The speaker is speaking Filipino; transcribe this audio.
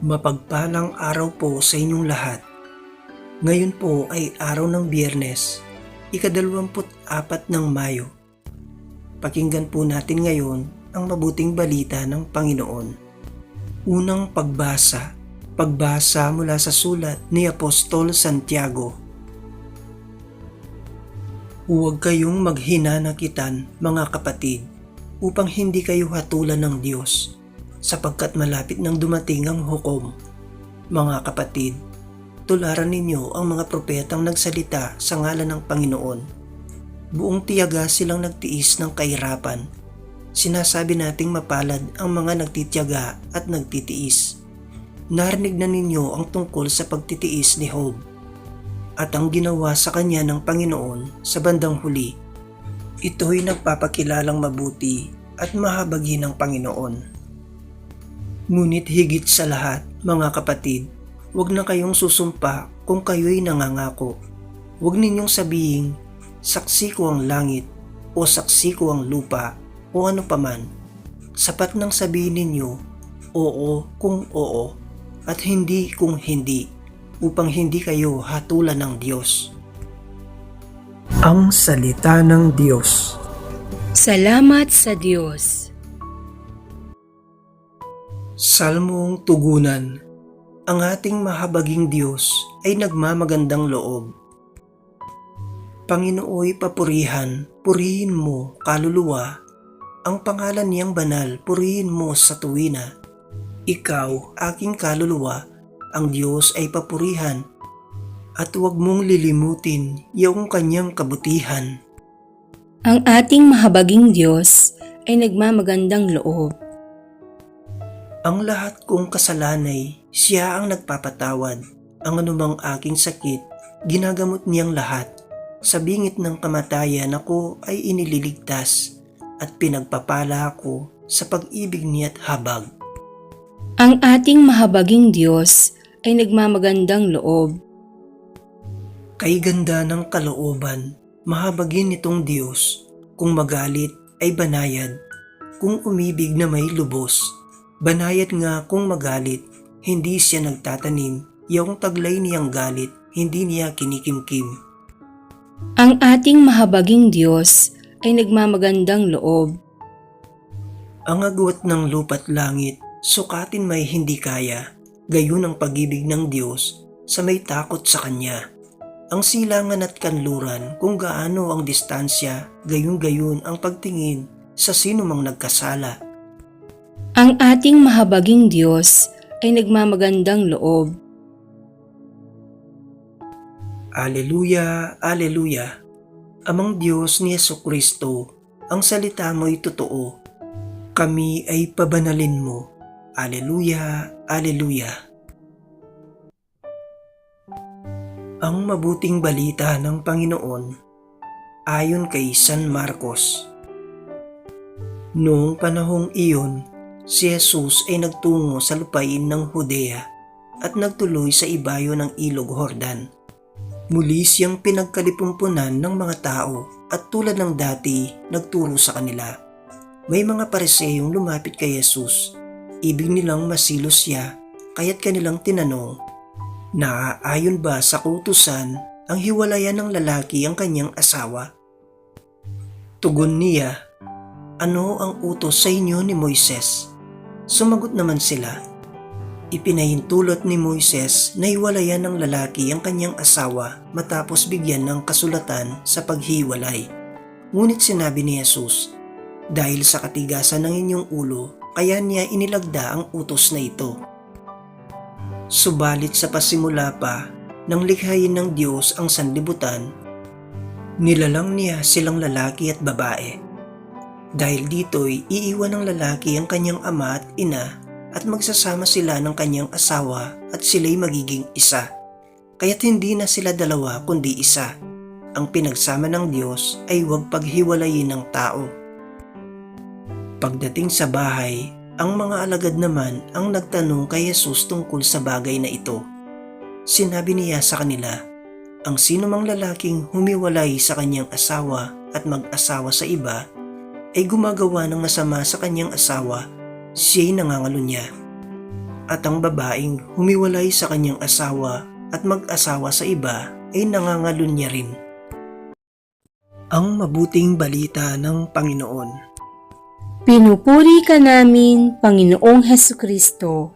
Mapagpalang araw po sa inyong lahat. Ngayon po ay araw ng biyernes, ikadalawamput apat ng Mayo. Pakinggan po natin ngayon ang mabuting balita ng Panginoon. Unang pagbasa, pagbasa mula sa sulat ni Apostol Santiago. Huwag kayong maghinanakitan mga kapatid upang hindi kayo hatulan ng Diyos sapagkat malapit nang dumating ang hukom. Mga kapatid, tularan ninyo ang mga propetang nagsalita sa ngalan ng Panginoon. Buong tiyaga silang nagtiis ng kahirapan. Sinasabi nating mapalad ang mga nagtitiyaga at nagtitiis. Narinig na ninyo ang tungkol sa pagtitiis ni Job at ang ginawa sa kanya ng Panginoon sa bandang huli. Ito'y nagpapakilalang mabuti at mahabagi ng Panginoon. Ngunit higit sa lahat, mga kapatid, huwag na kayong susumpa kung kayo'y nangangako. Huwag ninyong sabihin, saksi ko ang langit o saksi ko ang lupa o ano paman. Sapat nang sabihin ninyo, oo kung oo at hindi kung hindi upang hindi kayo hatulan ng Diyos. Ang Salita ng Diyos Salamat sa Diyos. Salmong Tugunan Ang ating mahabaging Diyos ay nagmamagandang loob. Panginooy papurihan, purihin mo, kaluluwa, ang pangalan niyang banal, purihin mo sa tuwina. Ikaw, aking kaluluwa, ang Diyos ay papurihan, at huwag mong lilimutin yung kanyang kabutihan. Ang ating mahabaging Diyos ay nagmamagandang loob. Ang lahat kong kasalanay, siya ang nagpapatawad. Ang anumang aking sakit, ginagamot niyang lahat. Sa bingit ng kamatayan ako ay inililigtas at pinagpapala ako sa pag-ibig niya't habag. Ang ating mahabaging Diyos ay nagmamagandang loob. Kay ganda ng kalooban, mahabagin nitong Diyos. Kung magalit ay banayad, kung umibig na may lubos. Banayad nga kung magalit, hindi siya nagtatanim, yung taglay niyang galit, hindi niya kinikimkim. Ang ating mahabaging Diyos ay nagmamagandang loob. Ang agwat ng lupa't langit, sukatin may hindi kaya, gayon ang pag-ibig ng Diyos sa may takot sa Kanya. Ang silangan at kanluran kung gaano ang distansya, gayon-gayon ang pagtingin sa sino mang nagkasala. Ang ating mahabaging Diyos ay nagmamagandang loob. Aleluya, Aleluya. Amang Diyos ni Yeso Kristo, ang salita mo'y totoo. Kami ay pabanalin mo. Aleluya, Aleluya. Ang mabuting balita ng Panginoon ayon kay San Marcos. Noong panahong iyon, si Jesus ay nagtungo sa lupain ng Judea at nagtuloy sa ibayo ng ilog Hordan. Muli siyang pinagkalipumpunan ng mga tao at tulad ng dati nagturo sa kanila. May mga pareseyong lumapit kay Jesus. Ibig nilang masilos siya kaya't kanilang tinanong, Naaayon ba sa kutusan ang hiwalayan ng lalaki ang kanyang asawa? Tugon niya, Ano ang utos sa inyo ni Moises? Sumagot naman sila, Ipinahintulot ni Moises na hiwalayan ng lalaki ang kanyang asawa matapos bigyan ng kasulatan sa paghiwalay. Ngunit sinabi ni Jesus, Dahil sa katigasan ng inyong ulo, kaya niya inilagda ang utos na ito. Subalit sa pasimula pa, nang likhayin ng Diyos ang sanlibutan, nilalang niya silang lalaki at babae. Dahil dito'y iiwan ng lalaki ang kanyang ama at ina at magsasama sila ng kanyang asawa at sila'y magiging isa. Kaya't hindi na sila dalawa kundi isa. Ang pinagsama ng Diyos ay huwag paghiwalayin ng tao. Pagdating sa bahay, ang mga alagad naman ang nagtanong kay Jesus tungkol sa bagay na ito. Sinabi niya sa kanila, ang sino mang lalaking humiwalay sa kanyang asawa at mag-asawa sa iba ay gumagawa ng masama sa kanyang asawa, siya'y nangangalo niya. At ang babaeng humiwalay sa kanyang asawa at mag-asawa sa iba ay nangangalunya rin. Ang mabuting balita ng Panginoon. Pinupuri ka namin, Panginoong Heso Kristo.